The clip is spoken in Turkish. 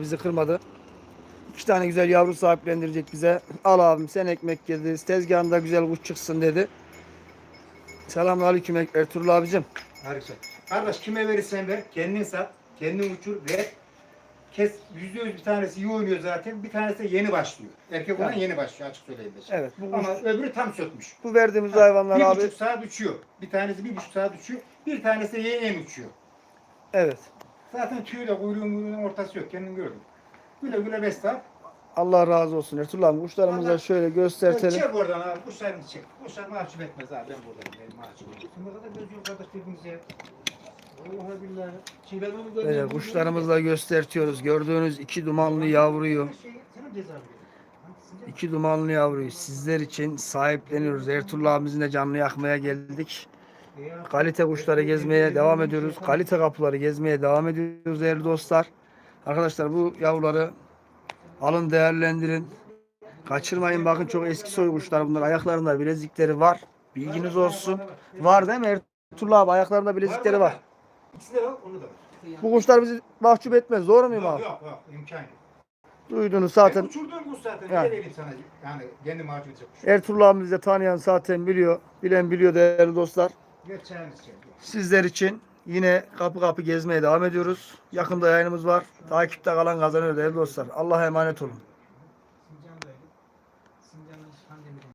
bizi kırmadı. İki tane güzel yavru sahiplendirecek bize. Al abim sen ekmek yediniz. Tezgahında güzel kuş çıksın dedi. Selamünaleyküm Ertuğrul abicim. Harika. Kardeş kime verirsen ver, kendin sat, kendin uçur, ver. Kes, yüzde yüz bir tanesi iyi oynuyor zaten, bir tanesi de yeni başlıyor. Erkek olan Evet. yeni başlıyor açık söyleyeyim şimdi. Evet bu, Ama öbürü tam sökmüş. bu verdiğimiz hayvanlar bir abi. buçuk saat uçuyor. Bir tanesi bir buçuk saat uçuyor. Bir tanesi de yeni yeni uçuyor. Evet. Zaten tüyüyle kuyruğun kuyruğun ortası yok. Kendin gördün. Güle güle besle abi. Allah razı olsun Ertuğrul abi. Kuşlarımızı da şöyle göstertelim. Çek oradan abi. Kuşlarını çek. Kuşlar mahcup etmez abi. Ben buradayım. Benim mahcup etmez. Burada da göz yok kardeş birbirimize. Vallahi billahi. Çiğlememiz de- Böyle kuşlarımızı da göstertiyoruz. Gördüğünüz iki dumanlı yavruyu. Şey, sana ceza veriyorum. iki dumanlı yavruyu sizler için sahipleniyoruz. Ertuğrul abimizin de canını yakmaya geldik. Kalite kuşları gezmeye devam ediyoruz. Kalite kapıları gezmeye devam ediyoruz değerli dostlar. Arkadaşlar bu yavruları alın değerlendirin. Kaçırmayın bakın çok eski soy kuşlar bunlar. Ayaklarında bilezikleri var. Bilginiz olsun. Var değil mi Ertuğrul abi? Ayaklarında bilezikleri var. İkisi de var, onu da var. Bu kuşlar bizi mahcup etmez. Doğru muyum abi? yok yok imkan yok. Duydunuz Zaten. zaten. uçurduğum kuş zaten. Yani. Ne vereyim sana yani kendi mahcup edecek kuş. Ertuğrul abimizi de tanıyan zaten biliyor. Bilen biliyor değerli dostlar. İçelim. Sizler için yine kapı kapı gezmeye devam ediyoruz. Yakında yayınımız var. Takipte kalan kazanıyor değerli dostlar. Allah'a emanet olun.